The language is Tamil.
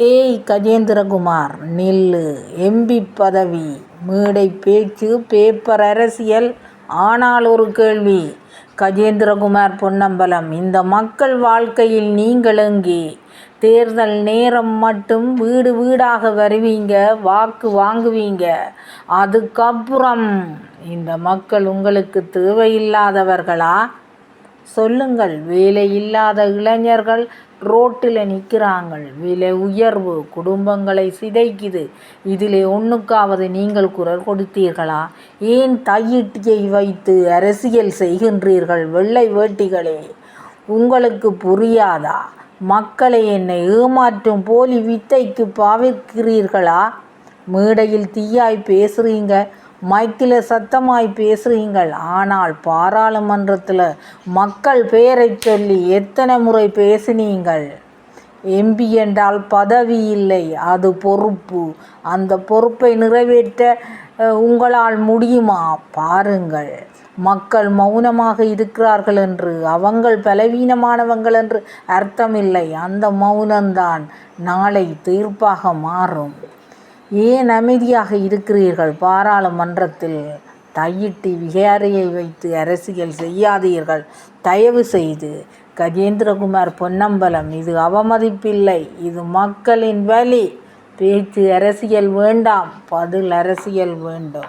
ஏய் கஜேந்திரகுமார் நில்லு. எம்பி பதவி. மேடை பேச்சு பேப்பர் அரசியல். ஆனால் ஒரு கேள்வி. கஜேந்திரகுமார் பொன்னம்பலம் இந்த மக்கள் வாழ்க்கையில் நீங்கள் எங்கே? தேர்தல் நேரம் மட்டும் வீடு வீடாக வருவீங்க வாக்கு வாங்குவீங்க. அதுக்கப்புறம் இந்த மக்கள் உங்களுக்கு தேவையில்லாதவர்களா? சொல்லுங்கள். வேலை இல்லாத இளைஞர்கள் ரோட்டில் நிற்கிறாங்கள் விலை உயர்வு குடும்பங்களை சிதைக்குது. இதிலே ஒன்றுக்காவது நீங்கள் குரல் கொடுத்தீர்களா? ஏன் தையிட்டியை வைத்து அரசியல் செய்கின்றீர்கள் வெள்ளை வேட்டிகளே? உங்களுக்கு புரியாதா? மக்களை என்னை ஏமாற்றும் போலி வித்தைக்கு பாவிக்கிறீர்களா? மேடையில் தீயாய் பேசுகிறீங்க மைக்கில் சத்தமாய் பேசுகிறீங்கள் ஆனால் பாராளுமன்றத்தில் மக்கள் பெயரை சொல்லி எத்தனை முறை பேசினீங்கள்? எம்பி என்றால் பதவி இல்லை அது பொறுப்பு. அந்த பொறுப்பை நிறைவேற்ற உங்களால் முடியுமா? பாருங்கள். மக்கள் மௌனமாக இருக்கிறார்கள் என்று அவங்கள் பலவீனமானவங்கள் என்று அர்த்தமில்லை. அந்த மௌனம்தான் நாளை தீர்ப்பாக மாறும். ஏன் அமைதியாக இருக்கிறீர்கள்? பாராளுமன்றத்தில் தையிட்டு விகாரியை வைத்து அரசியல் செய்யாதீர்கள். தயவு செய்து கஜேந்திரகுமார் பொன்னம்பலம் இது அவமதிப்பில்லை. இது மக்களின் வழி பேச்சு அரசியல் வேண்டாம். பதில் அரசியல் வேண்டும்.